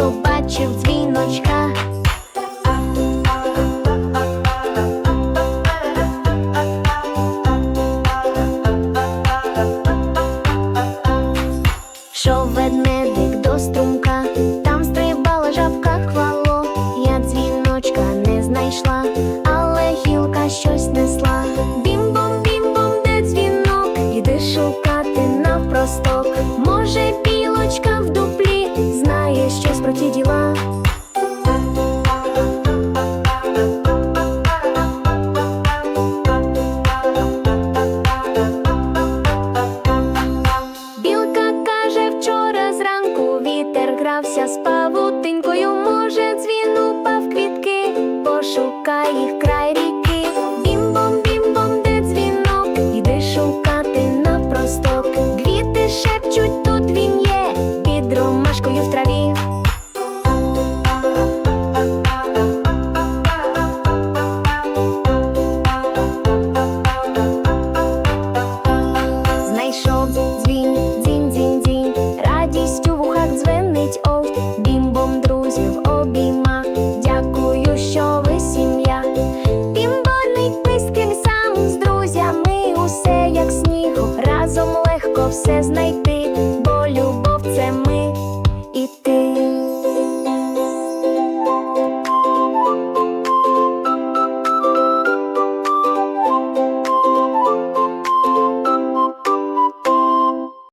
хто бачив дзвіночка. Що ведмедик до струмка, там стрибала жабка квало, я дзвіночка не знайшла, але гілка щось несла. Бім-бом, бім-бом, де дзвінок, іди шукати навпросток, може бі. край рік. все знайти, бо любов це.